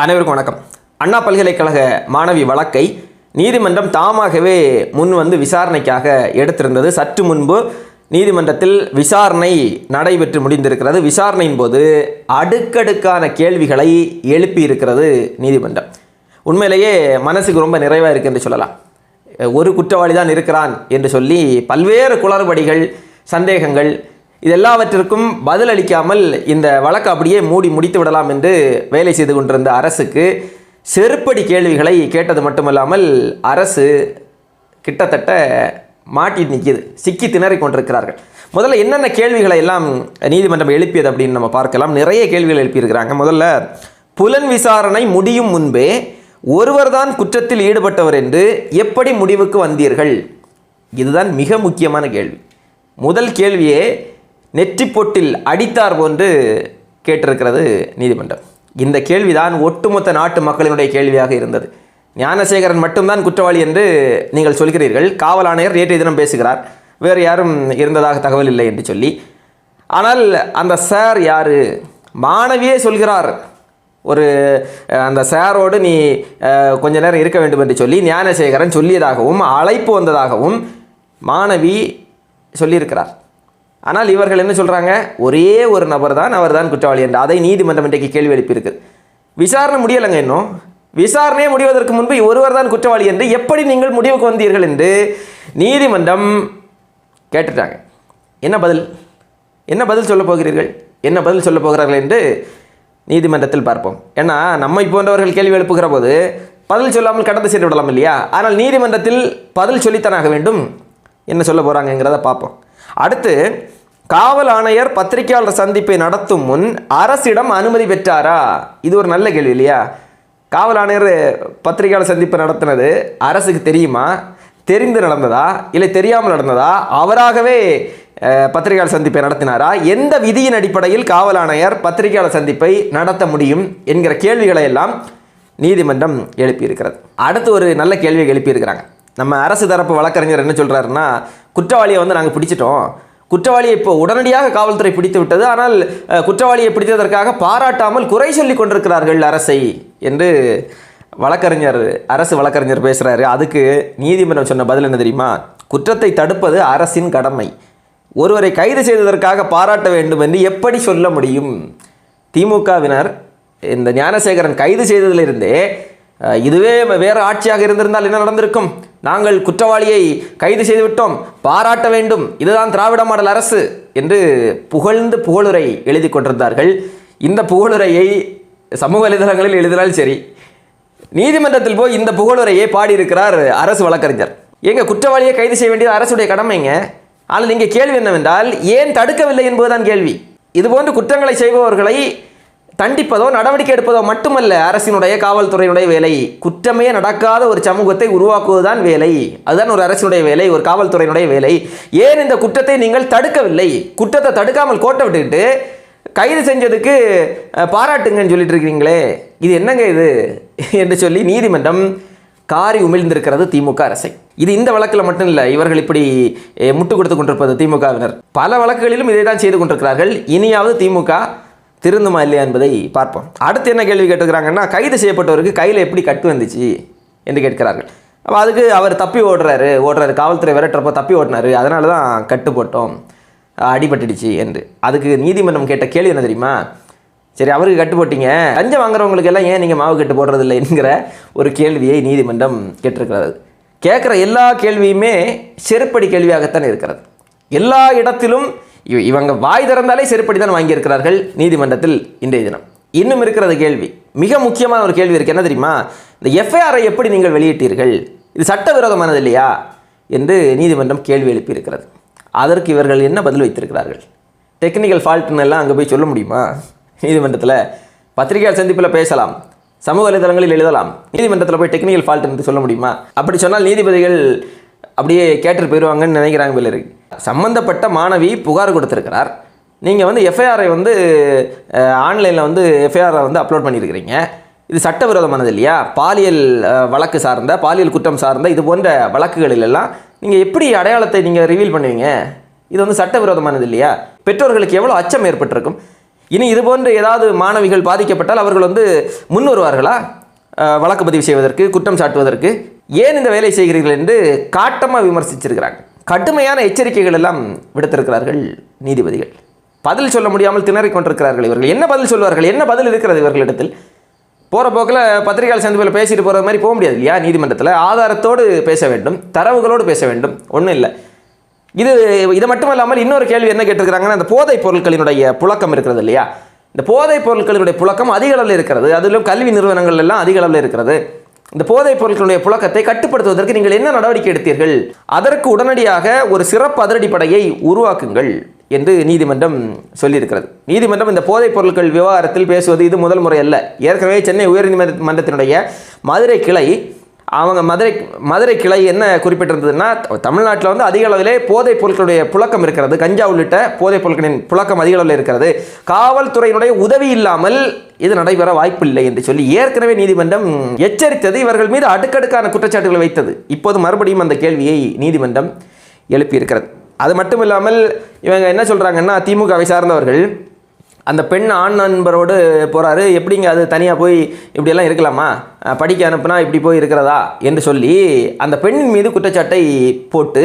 அனைவருக்கும் வணக்கம். அண்ணா பல்கலைக்கழக மாணவி வழக்கை நீதிமன்றம் தாமாகவே முன் வந்து விசாரணைக்காக எடுத்திருந்தது. சற்று முன்பு நீதிமன்றத்தில் விசாரணை நடைபெற்று முடிந்திருக்கிறது. விசாரணையின் போது அடுக்கடுக்கான கேள்விகளை எழுப்பியிருக்கிறது நீதிமன்றம். உண்மையிலேயே மனசுக்கு ரொம்ப நிறைவாக இருக்கு என்று சொல்லலாம். ஒரு குற்றவாளி தான் இருக்கிறான் என்று சொல்லி பல்வேறு குளறுபடிகள் சந்தேகங்கள் இதெல்லாவற்றிற்கும் பதிலளிக்காமல் இந்த வழக்கு அப்படியே மூடி முடித்து விடலாம் என்று வேலை செய்து கொண்டிருந்த அரசுக்கு செருப்படி கேள்விகளை கேட்டது மட்டுமல்லாமல் அரசு கிட்டத்தட்ட மாட்டி நிற்கிது சிக்கி திணறி கொண்டிருக்கிறார்கள். முதல்ல என்னென்ன கேள்விகளை எல்லாம் நீதிமன்றம் எழுப்பியது அப்படின்னு நம்ம பார்க்கலாம். நிறைய கேள்விகள் எழுப்பியிருக்கிறாங்க. முதல்ல புலன் விசாரணை முடியும் முன்பே ஒருவர்தான் குற்றத்தில் ஈடுபட்டவர் என்று எப்படி முடிவுக்கு வந்தீர்கள்? இதுதான் மிக முக்கியமான கேள்வி. முதல் கேள்வியே நெற்றி பொட்டில் அடித்தார் போன்று கேட்டிருக்கிறது நீதிமன்றம். இந்த கேள்விதான் ஒட்டுமொத்த நாட்டு மக்களினுடைய கேள்வியாக இருந்தது. ஞானசேகரன் மட்டும்தான் குற்றவாளி என்று நீங்கள் சொல்கிறீர்கள். காவல் ஆணையர் நேற்றைய தினம் பேசுகிறார். வேறு யாரும் இருந்ததாக தகவல் இல்லை என்று சொல்லி. ஆனால் அந்த சார் யார்? மாணவியே சொல்கிறார். ஒரு அந்த சாரோடு நீ கொஞ்ச நேரம் இருக்க வேண்டும் என்று சொல்லி ஞானசேகரன் சொல்லியதாகவும் அழைப்பு வந்ததாகவும் மாணவி சொல்லியிருக்கிறார். ஆனால் இவர்கள் என்ன சொல்கிறாங்க ஒரே ஒரு நபர் தான் அவர் தான் குற்றவாளி என்று. அதை நீதிமன்றம் இன்றைக்கு கேள்வி எழுப்பியிருக்கு. விசாரணை முடியலைங்க இன்னும். விசாரணையே முடிவதற்கு முன்பு ஒருவர் தான் குற்றவாளி என்று எப்படி நீங்கள் முடிவுக்கு வந்தீர்கள் என்று நீதிமன்றம் கேட்டுட்டாங்க. என்ன பதில்? என்ன பதில் சொல்ல போகிறீர்கள்? என்ன பதில் சொல்ல போகிறார்கள் என்று நீதிமன்றத்தில் பார்ப்போம். ஏன்னா நம்மை போன்றவர்கள் கேள்வி எழுப்புகிற போது பதில் சொல்லாமல் கடந்து சென்று விடலாம் இல்லையா? ஆனால் நீதிமன்றத்தில் பதில் சொல்லித்தானாக வேண்டும். என்ன சொல்ல போகிறாங்கங்கிறத பார்ப்போம். அடுத்து காவல் ஆணையர் பத்திரிகையாளர் சந்திப்பை நடத்தும் முன் அரசிடம் அனுமதி பெற்றாரா? இது ஒரு நல்ல கேள்வி இல்லையா? காவல் ஆணையர் பத்திரிகையாளர் சந்திப்பு நடத்தினது அரசுக்கு தெரியுமா? தெரிந்து நடந்ததா? இல்லை தெரியாமல் நடந்ததா? அவராகவே பத்திரிகையாளர் சந்திப்பை நடத்தினாரா? எந்த விதியின் அடிப்படையில் காவல் ஆணையர் பத்திரிகையாளர் சந்திப்பை நடத்த முடியும் என்கிற கேள்விகளை எல்லாம் நீதிமன்றம் எழுப்பியிருக்கிறது. அடுத்து ஒரு நல்ல கேள்வியை எழுப்பியிருக்கிறாங்க. நம்ம அரசு தரப்பு வழக்கறிஞர் என்ன சொல்கிறாருன்னா குற்றவாளியை வந்து நாங்கள் பிடிச்சிட்டோம். குற்றவாளியை இப்போ உடனடியாக காவல்துறை பிடித்து விட்டது. ஆனால் குற்றவாளியை பிடித்ததற்காக பாராட்டாமல் குறை சொல்லி கொண்டிருக்கிறார்கள் அரசை என்று வழக்கறிஞர் அரசு வழக்கறிஞர் பேசுகிறாரு அதுக்கு நீதிமன்றம் சொன்ன பதில் என்ன தெரியுமா? குற்றத்தை தடுப்பது அரசின் கடமை. ஒருவரை கைது செய்ததற்காக பாராட்ட வேண்டும் என்று எப்படி சொல்ல முடியும்? திமுகவினர் இந்த ஞானசேகரன் கைது செய்ததிலிருந்தே இதுவே வேறு ஆட்சியாக இருந்திருந்தால் என்ன நடந்திருக்கும்? நாங்கள் குற்றவாளியை கைது செய்துவிட்டோம். பாராட்ட வேண்டும். இதுதான் திராவிட மாடல் அரசு என்று புகழ்ந்து புகழுரை எழுதி கொண்டிருந்தார்கள். இந்த புகழுரையை சமூக வலைதளங்களில் எழுதினால் சரி நீதிமன்றத்தில் போய் இந்த புகழுரையை பாடியிருக்கிறார் அரசு வழக்கறிஞர். எங்க குற்றவாளியை கைது செய்ய வேண்டியது அரசுடைய கடமைங்க. ஆனால் இங்கே கேள்வி என்னவென்றால் ஏன் தடுக்கவில்லை என்பதுதான் கேள்வி. இதுபோன்று குற்றங்களை செய்பவர்களை தண்டிப்பதோ நடவடிக்கை எடுப்பதோ மட்டுமல்ல அரசினுடைய காவல்துறையினுடைய வேலை. குற்றமே நடக்காத ஒரு சமூகத்தை உருவாக்குவதுதான் வேலை. அதுதான் ஒரு அரசினுடைய வேலை ஒரு காவல்துறையினுடைய வேலை. ஏன் இந்த குற்றத்தை நீங்கள் தடுக்கவில்லை? குற்றத்தை தடுக்காமல் கோட்டை விட்டுக்கிட்டு கைது செஞ்சதுக்கு பாராட்டுங்கன்னு சொல்லிட்டு இருக்கிறீங்களே. இது என்னங்க இது? என்று சொல்லி நீதிமன்றம் காரி உமிழ்ந்திருக்கிறது திமுக அரசை. இது இந்த வழக்கில் மட்டும் இல்லை இவர்கள் இப்படி முட்டு கொடுத்து கொண்டிருப்பது திமுகவினர். பல வழக்குகளிலும் இதை தான் செய்து கொண்டிருக்கிறார்கள். இனியாவது திமுக திருந்துமா இல்லையா என்பதை பார்ப்போம். அடுத்து என்ன கேள்வி கேட்டுக்கிறாங்கன்னா கைது செய்யப்பட்டவருக்கு கையில் எப்படி கட்டு வந்துச்சு என்று கேட்கிறார்கள். அப்போ அதுக்கு அவர் தப்பி ஓடுறாரு ஓடுறாரு. காவல்துறை விரட்டுறப்போ தப்பி ஓடினாரு. அதனால தான் கட்டு போட்டோம் அடிபட்டுடுச்சு என்று. அதுக்கு நீதிமன்றம் கேட்ட கேள்வி என்ன தெரியுமா? சரி அவருக்கு கட்டு போட்டீங்க. லஞ்சம் வாங்குறவங்களுக்கு எல்லாம் ஏன் நீங்கள் மாவு கட்டு போடுறதில்லை என்கிற ஒரு கேள்வியை நீதிமன்றம் கேட்டிருக்கிறது. கேட்குற எல்லா கேள்வியுமே செருப்படி கேள்வியாகத்தான் இருக்கிறது. எல்லா இடத்திலும் இவங்க வாய் திறந்தாலே செருப்படி தான் வாங்கியிருக்கிறார்கள் நீதிமன்றத்தில் இன்றைய தினம். இன்னும் இருக்கிறது கேள்வி. மிக முக்கியமான ஒரு கேள்வி இருக்கு. என்ன தெரியுமா? இந்த எஃப்ஐஆரை எப்படி நீங்கள் வெளியிட்டீர்கள்? இது சட்டவிரோதமானது இல்லையா? என்று நீதிமன்றம் கேள்வி எழுப்பியிருக்கிறது. அதற்கு இவர்கள் என்ன பதில் வைத்திருக்கிறார்கள்? டெக்னிக்கல் ஃபால்ட்னு எல்லாம் அங்கே போய் சொல்ல முடியுமா? நீதிமன்றத்தில் பத்திரிகையாளர் சந்திப்பில் பேசலாம். சமூக வலைதளங்களில் எழுதலாம். நீதிமன்றத்தில் போய் டெக்னிக்கல் ஃபால்ட் என்று சொல்ல முடியுமா? அப்படி சொன்னால் நீதிபதிகள் அப்படியே கேட்டு போயிடுவாங்கன்னு நினைக்கிறாங்க போல சம்பந்தப்பட்ட மாணவி புகார் கொடுத்துருக்கிறார். நீங்கள் வந்து எஃப்ஐஆரை வந்து ஆன்லைனில் வந்து எஃப்ஐஆரை வந்து அப்லோட் பண்ணியிருக்கிறீங்க. இது சட்டவிரோதமானது இல்லையா? பாலியல் வழக்கு சார்ந்த பாலியல் குற்றம் சார்ந்த இது போன்ற வழக்குகளிலெல்லாம் நீங்கள் எப்படி அடையாளத்தை நீங்கள் ரிவீல் பண்ணுவீங்க? இது வந்து சட்டவிரோதமானது இல்லையா? பெற்றோர்களுக்கு எவ்வளோ அச்சம் ஏற்பட்டிருக்கும்? இனி இது போன்று ஏதாவது மாணவிகள் பாதிக்கப்பட்டால் அவர்கள் வந்து முன் வருவார்களா? வழக்கு பதிவு செய்வதற்கு குற்றம் சாட்டுவதற்கு ஏன் இந்த வேலை செய்கிறீர்கள் என்று காட்டமாக விமர்சிச்சிருக்கிறாங்க. கடுமையான எச்சரிக்கைகள் எல்லாம் விடுத்திருக்கிறார்கள் நீதிபதிகள். பதில் சொல்ல முடியாமல் திணறிக் கொண்டிருக்கிறார்கள் இவர்கள். என்ன பதில் சொல்வார்கள்? என்ன பதில் இருக்கிறது இவர்களிடத்தில்? போகிற போக்கில் பத்திரிகையாளர் சந்திப்பில் பேசிட்டு போகிற மாதிரி போக முடியாது இல்லையா நீதிமன்றத்தில்? ஆதாரத்தோடு பேச வேண்டும் தரவுகளோடு பேச வேண்டும். ஒன்றும் இல்லை. இது இது மட்டும் இல்லாமல் இன்னொரு கேள்வி என்ன கேட்டிருக்கிறாங்கன்னா அந்த போதைப் பொருட்களினுடைய புழக்கம் இருக்கிறது இல்லையா? இந்த போதைப் பொருட்களினுடைய புழக்கம் அதிக அளவில் இருக்கிறது. அதிலும் கல்வி நிறுவனங்கள் எல்லாம் அதிக அளவில் இருக்கிறது. இந்த போதைப் பொருட்களுடைய புழக்கத்தை கட்டுப்படுத்துவதற்கு நீங்கள் என்ன நடவடிக்கை எடுத்தீர்கள்? அதற்கு உடனடியாக ஒரு சிறப்பு அதிரடிப்படையை உருவாக்குங்கள் என்று நீதிமன்றம் சொல்லியிருக்கிறது. நீதிமன்றம் இந்த போதைப் பொருட்கள் விவகாரத்தில் பேசுவது இது முதல் முறை அல்ல. ஏற்கனவே சென்னை உயர்நீதிமன்றத்தினுடைய மதுரை கிளை அவங்க மதுரை மதுரை கிளை என்ன குறிப்பிட்டிருந்ததுன்னா தமிழ்நாட்டில் வந்து அதிக அளவிலே போதைப் பொருட்களுடைய புழக்கம் இருக்கிறது. கஞ்சா உள்ளிட்ட போதைப் பொருட்களின் புழக்கம் அதிக அளவில் இருக்கிறது. காவல்துறையினுடைய உதவி இல்லாமல் இது நடைபெற வாய்ப்பில்லை என்று சொல்லி ஏற்கனவே நீதிமன்றம் எச்சரித்தது. இவர்கள் மீது அடுக்கடுக்கான குற்றச்சாட்டுகளை வைத்தது. இப்போது மறுபடியும் அந்த கேள்வியை நீதிமன்றம் எழுப்பியிருக்கிறது. அது மட்டும் இல்லாமல் இவங்க என்ன சொல்கிறாங்கன்னா திமுகவை சார்ந்தவர்கள் அந்த பெண் ஆண் நண்பரோடு போகிறாரு எப்படிங்க அது தனியாக போய் இப்படியெல்லாம் இருக்கலாமா? படிக்க அனுப்புனா இப்படி போய் இருக்கிறதா? என்று சொல்லி அந்த பெண்ணின் மீது குற்றச்சாட்டை போட்டு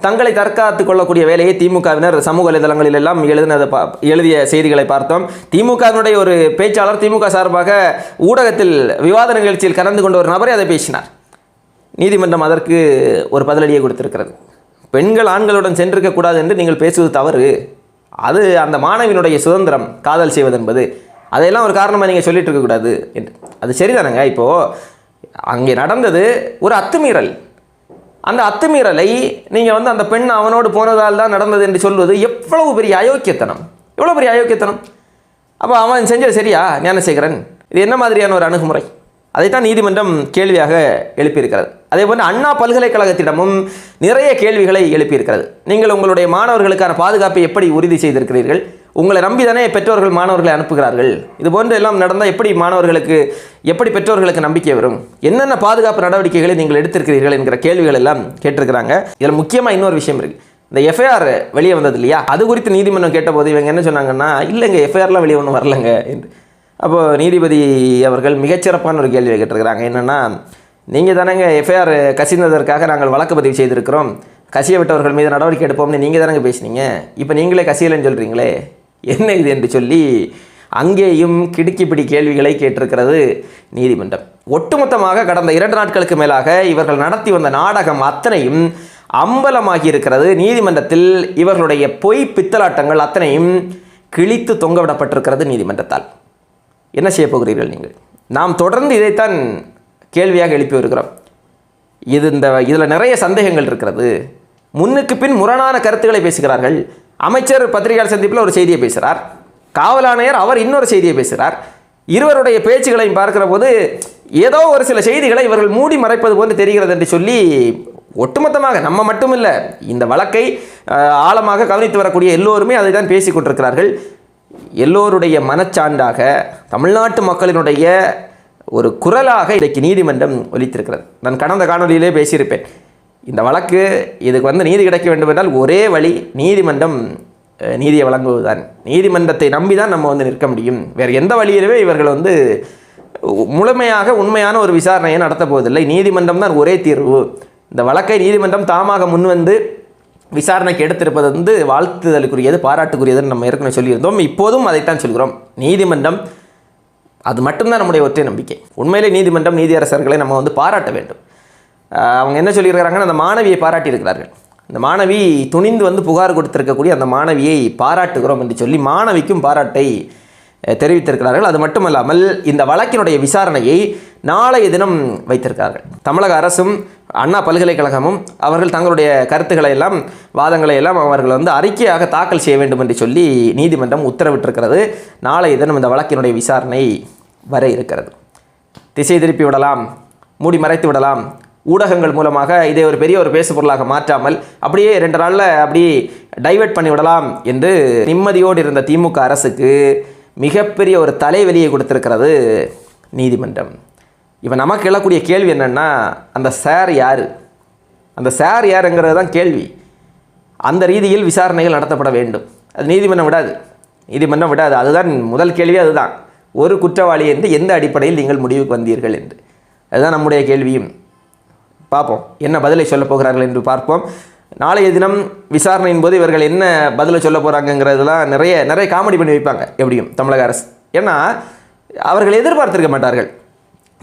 தங்களை தற்காத்து கொள்ளக்கூடிய வேலையை திமுகவினர் சமூக வலைதளங்களில் எல்லாம் எழுதினதை பா எழுதிய செய்திகளை பார்த்தோம். திமுகவினுடைய ஒரு பேச்சாளர் திமுக சார்பாக ஊடகத்தில் விவாத நிகழ்ச்சியில் கலந்து கொண்ட ஒரு நபரை அதை பேசினார். நீதிமன்றம் அதற்கு ஒரு பதிலடியை கொடுத்திருக்கிறது. பெண்கள் ஆண்களுடன் சென்றிருக்கக்கூடாது என்று நீங்கள் பேசுவது தவறு. அது அந்த மாணவியினுடைய சுதந்திரம் காதல் செய்வது என்பது அதையெல்லாம் ஒரு காரணமாக நீங்கள் சொல்லிட்டு இருக்கக்கூடாது என்று. அது சரிதானங்க? இப்போது அங்கே நடந்தது ஒரு அத்துமீறல். அந்த அத்துமீறலை நீங்கள் வந்து அந்த பெண் அவனோடு போனதால் தான் நடந்தது என்று சொல்வது எவ்வளவு பெரிய அயோக்கியத்தனம். எவ்வளோ பெரிய அயோக்கியத்தனம்? அப்போ அவன் செஞ்சது சரியா ஞானசேகரன்? இது என்ன மாதிரியான ஒரு அணுகுமுறை? அதைத்தான் நீதிமன்றம் கேள்வியாக எழுப்பியிருக்கிறது. அதே போன்று அண்ணா பல்கலைக்கழகத்திடமும் நிறைய கேள்விகளை எழுப்பியிருக்கிறது. நீங்கள் உங்களுடைய மாணவர்களுக்கான பாதுகாப்பை எப்படி உறுதி செய்திருக்கிறீர்கள்? உங்களை நம்பி தானே பெற்றோர்கள் மாணவர்களை அனுப்புகிறார்கள்? இது போன்று எல்லாம் நடந்தால் எப்படி மாணவர்களுக்கு எப்படி பெற்றோர்களுக்கு நம்பிக்கை வரும்? என்னென்ன பாதுகாப்பு நடவடிக்கைகளை நீங்கள் எடுத்திருக்கிறீர்கள் என்கிற கேள்விகள் எல்லாம் கேட்டிருக்கிறாங்க. இதில் முக்கியமாக இன்னொரு விஷயம் இருக்குது இந்த எஃப்ஐஆர் வெளியே வந்தது இல்லையா? அது குறித்து நீதிமன்றம் கேட்டபோது இவங்க என்ன சொன்னாங்கன்னா இல்லைங்க எஃப்ஐஆர்லாம் வெளியே ஒன்றும் வரலங்க என்று. அப்போது நீதிபதி அவர்கள் மிகச்சிறப்பான ஒரு கேள்வி கேட்டிருக்கிறாங்க. என்னென்னா நீங்கள் தானேங்க எஃப்ஐஆர் கசிந்ததற்காக நாங்கள் வழக்கு பதிவு செய்திருக்கிறோம். கசிய விட்டவர்கள் மீது நடவடிக்கை எடுப்போம்னு நீங்கள் தானேங்க பேசுனீங்க. இப்போ நீங்களே கசியலைன்னு சொல்கிறீங்களே என்ன இது என்று சொல்லி அங்கேயும் கிடுக்கிப்பிடி கேள்விகளை கேட்டிருக்கிறது நீதிமன்றம். ஒட்டுமொத்தமாக கடந்த இரண்டு நாட்களுக்கு மேலாக இவர்கள் நடத்தி வந்த நாடகம் அத்தனையும் அம்பலமாகி இருக்கிறது நீதிமன்றத்தில் இவர்களுடைய பொய் பித்தலாட்டங்கள் அத்தனையும் கிழித்து தொங்கவிடப்பட்டிருக்கிறது நீதிமன்றத்தால். என்ன செய்ய போகிறீர்கள் நீங்கள்? நாம் தொடர்ந்து இதைத்தான் கேள்வியாக எழுப்பி வருகிறோம். இது இந்த இதில் நிறைய சந்தேகங்கள் இருக்கிறது. முன்னுக்கு பின் முரணான கருத்துக்களை பேசுகிறார்கள். அமைச்சர் பத்திரிகையாளர் சந்திப்பில் ஒரு செய்தியை பேசுகிறார் காவல் ஆணையர் அவர் இன்னொரு செய்தியை பேசுகிறார் இருவருடைய பேச்சுகளையும் பார்க்கிற போது ஏதோ ஒரு சில செய்திகளை இவர்கள் மூடி மறைப்பது போன்று தெரிகிறது என்று சொல்லி ஒட்டுமொத்தமாக நம்ம மட்டும் இல்லை இந்த வழக்கை ஆழமாக கவனித்து வரக்கூடிய எல்லோருமே அதை தான் பேசி கொண்டிருக்கிறார்கள். எல்லோருடைய மனச்சான்றாக தமிழ்நாட்டு மக்களினுடைய ஒரு குரலாக இன்றைக்கு நீதிமன்றம் ஒலித்திருக்கிறது. நான் கடந்த காணொலியிலே பேசியிருப்பேன். இந்த வழக்கு இதுக்கு வந்து நீதி கிடைக்க வேண்டும் என்றால் ஒரே வழி நீதிமன்றம் நீதியை வழங்குவதுதான். நீதிமன்றத்தை நம்பி தான் நம்ம வந்து நிற்க முடியும். வேறு எந்த வழியிலுமே இவர்கள் வந்து முழுமையாக உண்மையான ஒரு விசாரணையை நடத்த போவதில்லை. நீதிமன்றம் தான் ஒரே தீர்வு. இந்த வழக்கை நீதிமன்றம் தாமாக முன்வந்து விசாரணைக்கு எடுத்திருப்பது வந்து வாழ்த்துதலுக்குரியது பாராட்டுக்குரியதுன்னு நம்ம ஏற்கனவே சொல்லியிருந்தோம். இப்போதும் அதைத்தான் சொல்கிறோம். நீதிமன்றம் அது மட்டும்தான் நம்முடைய ஒற்றை நம்பிக்கை. உண்மையிலே நீதிமன்றம் நீதியரசர்களை நம்ம வந்து பாராட்ட வேண்டும். அவங்க என்ன சொல்லியிருக்கிறாங்கன்னா அந்த மாணவியை பாராட்டியிருக்கிறார்கள் இந்த மாணவி துணிந்து வந்து புகார் கொடுத்திருக்கக்கூடிய அந்த மாணவியை பாராட்டுகிறோம் என்று சொல்லி மாணவிக்கும் பாராட்டை தெரிவித்திருக்கிறார்கள். அது மட்டுமல்லாமல் இந்த வழக்கினுடைய விசாரணையை நாளைய தினம் வைத்திருக்கிறார்கள். தமிழக அரசும் அண்ணா பல்கலைக்கழகமும் அவர்கள் தங்களுடைய கருத்துக்களை எல்லாம் வாதங்களை எல்லாம் அவர்கள் வந்து அறிக்கையாக தாக்கல் செய்ய வேண்டும் என்று சொல்லி நீதிமன்றம் உத்தரவிட்டிருக்கிறது. நாளை தினம் இந்த வழக்கினுடைய விசாரணை வர இருக்கிறது. திசை திருப்பி விடலாம் மூடி மறைத்து விடலாம் ஊடகங்கள் மூலமாக இதை ஒரு பெரிய ஒரு பேசு பொருளாக மாற்றாமல் அப்படியே ரெண்டு நாளில் அப்படி டைவர்ட் பண்ணி விடலாம் என்று நிம்மதியோடு இருந்த திமுக அரசுக்கு மிகப்பெரிய ஒரு தலைவலியை கொடுத்திருக்கிறது நீதிமன்றம். இப்போ நமக்கு எழக்கூடிய கேள்வி என்னென்னா அந்த சார் யார்? அந்த சார் யாருங்கிறது தான் கேள்வி. அந்த ரீதியில் விசாரணைகள் நடத்தப்பட வேண்டும். அது நீதிமன்றம் விடாது. நீதிமன்றம் விடாது. அதுதான் முதல் கேள்வி அதுதான். ஒரு குற்றவாளி என்று எந்த அடிப்படையில் நீங்கள் முடிவுக்கு வந்தீர்கள் என்று. அதுதான் நம்முடைய கேள்வியும். பார்ப்போம். என்ன பதிலை சொல்லப் போகிறார்கள் என்று பார்ப்போம். நாளைய தினம் விசாரணையின் போது இவர்கள் என்ன பதிலை சொல்ல போகிறாங்கங்கிறதுலாம் நிறைய நிறைய காமெடி பண்ணி வைப்பாங்க. எப்படியும் தமிழக அரசு. ஏன்னா அவர்கள் எதிர்பார்த்திருக்க மாட்டார்கள்.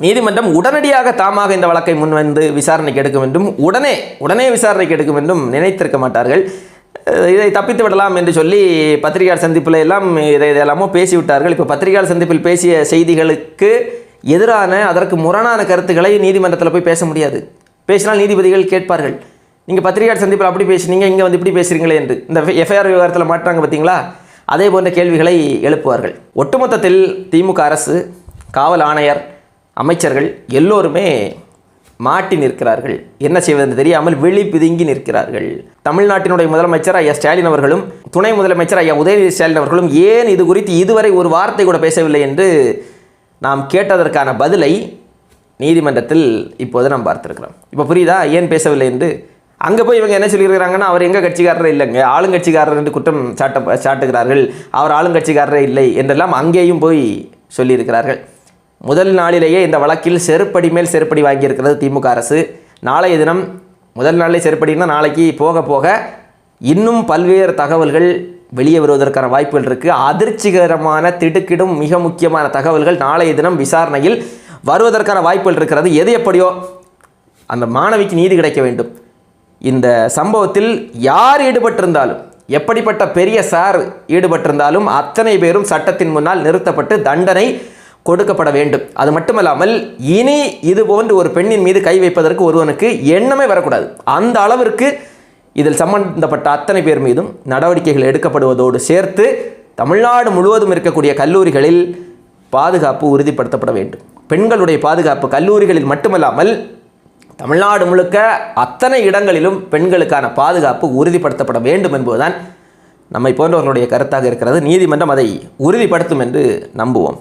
நீதிமன்றம் உடனடியாக தாமாக இந்த வழக்கை முன் வந்து விசாரணைக்கு எடுக்கும் என்றும் உடனே உடனே விசாரணைக்கு எடுக்கும் என்றும் நினைத்திருக்க மாட்டார்கள். இதை தப்பித்து விடலாம் என்று சொல்லி பத்திரிகையாளர் சந்திப்பில் எல்லாம் இதை இதெல்லாமோ பேசிவிட்டார்கள். இப்போ பத்திரிகையாளர் சந்திப்பில் பேசிய செய்திகளுக்கு எதிரான அதற்கு முரணான கருத்துக்களை நீதிமன்றத்தில் போய் பேச முடியாது. பேசினால் நீதிபதிகள் கேட்பார்கள். நீங்கள் பத்திரிகையாளர் சந்திப்பில் அப்படி பேசுனீங்க இங்கே வந்து இப்படி பேசுகிறீங்களே என்று. இந்த எஃப்ஐஆர் விவகாரத்தில் மாட்டாங்க பார்த்தீங்களா அதே போன்ற கேள்விகளை எழுப்புவார்கள். ஒட்டுமொத்தத்தில் திமுக அரசு காவல் ஆணையர் அமைச்சர்கள் எல்லோருமே மாட்டி நிற்கிறார்கள். என்ன செய்வதென்று தெரியாமல் வெளி பிதுங்கி நிற்கிறார்கள். தமிழ்நாட்டினுடைய முதலமைச்சர் ஐயா ஸ்டாலின் அவர்களும் துணை முதலமைச்சர் ஐயா உதயநிதி ஸ்டாலின் அவர்களும் ஏன் இது குறித்து இதுவரை ஒரு வார்த்தை கூட பேசவில்லை என்று நாம் கேட்டதற்கான பதிலை நீதிமன்றத்தில் இப்போது நாம் பார்த்துருக்கிறோம். இப்போ புரியுதா? ஏன் பேசவில்லை என்று? அங்கே போய் இவங்க என்ன சொல்லியிருக்கிறாங்கன்னா அவர் எங்கள் கட்சிக்காரரே இல்லைங்க ஆளுங்கட்சிக்காரர் என்று குற்றம் சாட்ட சாட்டுகிறார்கள். அவர் ஆளுங்கட்சிக்காரரே இல்லை என்றெல்லாம் அங்கேயும் போய் சொல்லியிருக்கிறார்கள். முதல் நாளிலேயே இந்த வழக்கில் செருப்படி மேல் செருப்படி வாங்கியிருக்கிறது திமுக அரசு. நாளைய தினம் முதல் நாளிலே செருப்படினா நாளைக்கு போக போக இன்னும் பல்வேறு தகவல்கள் வெளியே வருவதற்கான வாய்ப்புகள் இருக்குது அதிர்ச்சிகரமான திடுக்கிடும் மிக முக்கியமான தகவல்கள் நாளைய தினம் விசாரணையில் வருவதற்கான வாய்ப்புகள் இருக்கிறது. எது எப்படியோ அந்த மாணவிக்கு நீதி கிடைக்க வேண்டும். இந்த சம்பவத்தில் யார் ஈடுபட்டிருந்தாலும் எப்படிப்பட்ட பெரிய சார் ஈடுபட்டிருந்தாலும் அத்தனை பேரும் சட்டத்தின் முன்னால் நிறுத்தப்பட்டு தண்டனை கொடுக்கப்பட வேண்டும். அது மட்டுமல்லாமல் இனி இது போன்று ஒரு பெண்ணின் மீது கை வைப்பதற்கு ஒருவனுக்கு எண்ணமே வரக்கூடாது. அந்த அளவிற்கு இதில் சம்பந்தப்பட்ட அத்தனை பேர் மீதும் நடவடிக்கைகள் எடுக்கப்படுவதோடு சேர்த்து தமிழ்நாடு முழுவதும் இருக்கக்கூடிய கல்லூரிகளில் பாதுகாப்பு உறுதிப்படுத்தப்பட வேண்டும். பெண்களுடைய பாதுகாப்பு கல்லூரிகளில் மட்டுமல்லாமல் தமிழ்நாடு முழுக்க அத்தனை இடங்களிலும் பெண்களுக்கான பாதுகாப்பு உறுதிப்படுத்தப்பட வேண்டும் என்பதுதான் நம்மை போன்றவர்களுடைய கருத்தாக இருக்கிறது. நீதிமன்றம் அதை உறுதிப்படுத்தும் என்று நம்புவோம்.